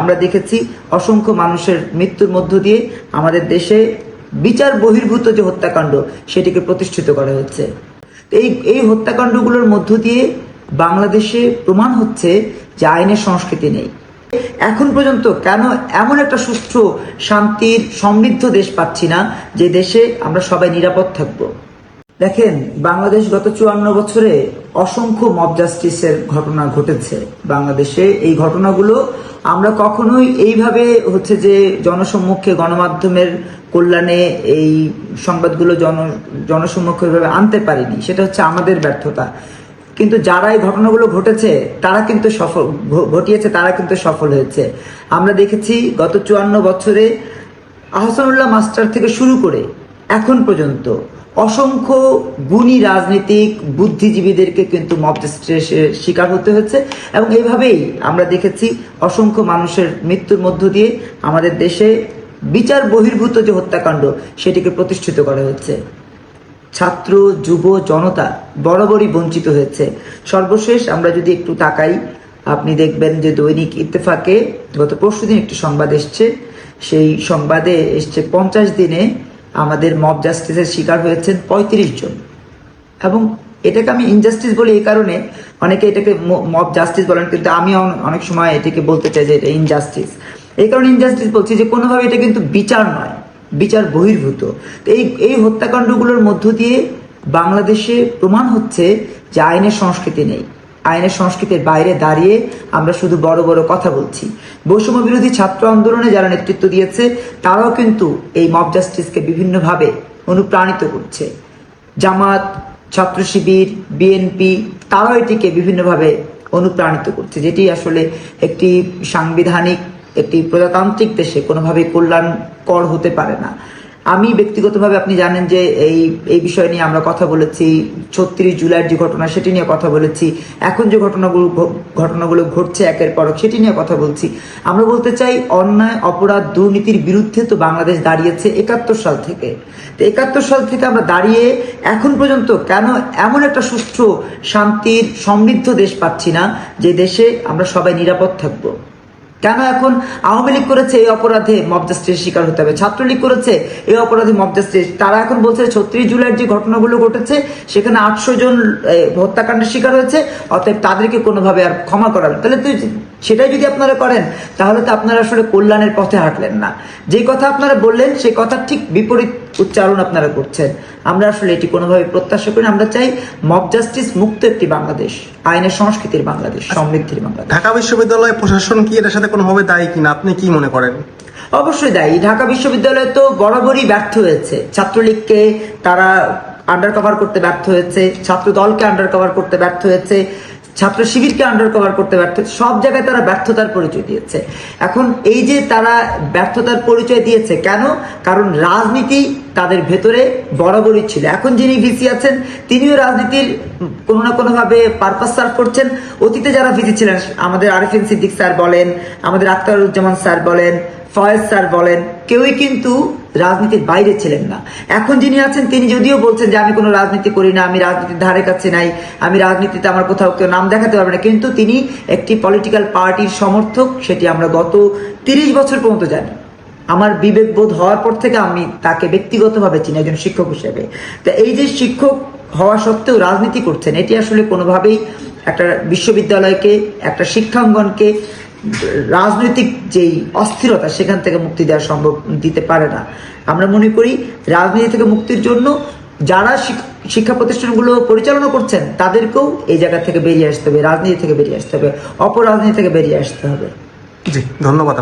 আমরা দেখেছি অসংখ্য মানুষের মৃত্যুর মধ্য দিয়ে আমাদের দেশে বিচার বহির্ভূত যে হত্যাকাণ্ড, সেটিকে প্রতিষ্ঠিত করা হচ্ছে। এই এই হত্যাকাণ্ডগুলোর মধ্য দিয়ে বাংলাদেশে প্রমাণ হচ্ছে যে আইনের সংস্কৃতি নেই। এখন পর্যন্ত কেন এমন একটা সুষ্ঠু, শান্তির, সমৃদ্ধ দেশ পাচ্ছি না যে দেশে আমরা সবাই নিরাপদ থাকব? দেখেন, বাংলাদেশ গত চুয়ান্ন বছরে অসংখ্য মব জাস্টিসের ঘটনা ঘটেছে। বাংলাদেশে এই ঘটনাগুলো আমরা কখনোই এইভাবে হচ্ছে যে জনসম্মুখে গণমাধ্যমের কল্যাণে এই সংবাদগুলো জন, জনসম্মুখে এভাবে আনতে পারিনি। সেটা হচ্ছে আমাদের ব্যর্থতা। কিন্তু যারা এই ঘটনাগুলো ঘটেছে, তারা কিন্তু সফল ঘটিয়েছে, তারা কিন্তু সফল হয়েছে। আমরা দেখেছি গত চুয়ান্ন বছরে আহসানুল্লাহ মাস্টার থেকে শুরু করে এখন পর্যন্ত অসংখ্য গুণী রাজনীতিক বুদ্ধিজীবীদেরকে কিন্তু মব শিকার হতে হয়েছে এবং এইভাবেই আমরা দেখেছি অসংখ্য মানুষের মৃত্যুর মধ্য দিয়ে আমাদের দেশে বিচার বহির্ভূত যে হত্যাকাণ্ড সেটিকে প্রতিষ্ঠিত করা হচ্ছে। ছাত্র, যুব, জনতা বরাবরই বঞ্চিত হয়েছে। সর্বশেষ আমরা যদি একটু তাকাই, আপনি দেখবেন যে দৈনিক ইত্তেফাকে গত পরশুদিন একটি সংবাদ এসছে। সেই সংবাদে এসছে পঞ্চাশ দিনে আমাদের মব জাস্টিসের শিকার হয়েছেন পঁয়ত্রিশ জন। এবং এটাকে আমি ইনজাস্টিস বলি এই কারণে অনেকে এটাকে মব জাস্টিস বলেন, কিন্তু আমি অনেক সময় এটাকে বলতে চাই যে এটা ইনজাস্টিস এই কারণে ইনজাস্টিস বলছি যে কোনোভাবে এটা কিন্তু বিচার নয়, বিচার বহির্ভূত। তো এই এই হত্যাকাণ্ডগুলোর মধ্য দিয়ে বাংলাদেশে প্রমাণ হচ্ছে যে আইনের সংস্কৃতি নেই। আইনের সংস্কৃতির বাইরে দাঁড়িয়ে আমরা শুধু বড় বড় কথা বলছি। বৈষম্য বিরোধী ছাত্র আন্দোলনে যারা নেতৃত্ব দিয়েছে, তারাও কিন্তু এই মব জাস্টিসকে বিভিন্নভাবে অনুপ্রাণিত করছে। জামাত, ছাত্র শিবির বিএনপি তারাও এটিকে বিভিন্নভাবে অনুপ্রাণিত করছে। যেটি আসলে একটি সাংবিধানিক, একটি প্রজাতান্ত্রিক দেশে কোনোভাবে কল্যাণকর হতে পারে না। আমি ব্যক্তিগতভাবে আপনি জানেন যে এই এই বিষয় নিয়ে আমরা কথা বলেছি, ছত্রিশ জুলাইয়ের যে ঘটনা সেটি নিয়ে কথা বলেছি, এখন যে ঘটনাগুলো ঘটনাগুলো ঘটছে একের পর সেটি নিয়ে কথা বলছি। আমরা বলতে চাই, অন্যায়, অপরাধ, দুর্নীতির বিরুদ্ধে তো বাংলাদেশ দাঁড়িয়েছে একাত্তর সাল থেকে। তো একাত্তর সাল থেকে আমরা দাঁড়িয়ে এখন পর্যন্ত কেন এমন একটা সুষ্ঠু, শান্তির, সমৃদ্ধ দেশ পাচ্ছি না, যে দেশে আমরা সবাই নিরাপদ থাকব। কেন এখন আওয়ামী লীগ করেছে এই অপরাধে মব শিকার হতে হবে? ছাত্রলীগ করেছে এই অপরাধে মব তারা এখন বলছে ছত্রিশ জুলাইয়ের যে ঘটনাগুলো ঘটেছে, সেখানে আটশো জন হত্যাকাণ্ডের শিকার হয়েছে, অতএব তাদেরকে কোনোভাবে আর ক্ষমা করা তাহলে তো সেটাই যদি আপনারা করেন, তাহলে তো আপনারা আসলে কল্যাণের পথে হাঁটলেন না। যে কথা আপনারা বললেন, সেই কথার ঠিক বিপরীত উচ্চারণ আপনারা করছেন। আমরা আসলে এটি কোনোভাবে প্রত্যাশা করি না। আমরা চাই মব জাস্টিস মুক্ত একটি বাংলাদেশ আইনের সংস্কৃতির বাংলাদেশ সমৃদ্ধির বাংলাদেশ। ঢাকা বিশ্ববিদ্যালয় প্রশাসন কি এটার সাথে কোনোভাবে দায়ী কিনা? আপনি কি মনে করেন? অবশ্যই দায়ী। ঢাকা বিশ্ববিদ্যালয় তো বরাবরই ব্যর্থ হয়েছে। ছাত্রলীগকে তারা আন্ডার কভার করতে ব্যর্থ হয়েছে। ছাত্র দলকে আন্ডার কভার করতে ব্যর্থ হয়েছে। ছাত্র শিবিরকে আন্ডার কভার করতে ব্যর্থ হয়েছে। সব জায়গায় তারা ব্যর্থতার পরিচয় দিয়েছে। এখন এই যে তারা ব্যর্থতার পরিচয় দিয়েছে কেন? কারণ রাজনীতি তাদের ভেতরে বরাবরই ছিল। এখন যিনি ভিসি আছেন, তিনিও রাজনীতির কোনো না কোনোভাবে পারপাস সার্ভ করছেন। অতীতে যারা ভিসি ছিলেন, আমাদের আরিফিন সিদ্দিক স্যার বলেন, আমাদের আক্তারুজ্জামান স্যার বলেন, ফয়েজ স্যার বলেন, কেউই কিন্তু রাজনীতির বাইরে ছিলেন না। এখন যিনি আছেন, তিনি যদিও বলছেন যে, আমি কোনো রাজনীতি করি না, আমি রাজনীতির ধারে কাছে নাই, আমি রাজনীতিতে আমার কোথাও কেউ নাম দেখাতে পারবে না। কিন্তু তিনি একটি পলিটিক্যাল পার্টির সমর্থক, সেটি আমরা গত তিরিশ বছর পর্যন্ত জানি। আমার বিবেক বোধ হওয়ার পর থেকে আমি তাকে ব্যক্তিগতভাবে চিনি, একজন শিক্ষক হিসেবে। তো এই যে শিক্ষক হওয়া সত্ত্বেও রাজনীতি করছেন, এটি আসলে কোনোভাবেই একটা বিশ্ববিদ্যালয়কে, একটা শিক্ষাঙ্গনকে, রাজনৈতিক যেই অস্থিরতা, সেখান থেকে মুক্তি দেওয়া সম্ভব দিতে পারে না। আমরা মনে করি রাজনীতি থেকে মুক্তির জন্য যারা শিক্ষা প্রতিষ্ঠানগুলো পরিচালনা করছেন, তাদেরকেও এই জায়গা থেকে বেরিয়ে আসতে হবে, রাজনীতি থেকে বেরিয়ে আসতে হবে, অপরাজনীতি থেকে বেরিয়ে আসতে হবে। জি, ধন্যবাদ।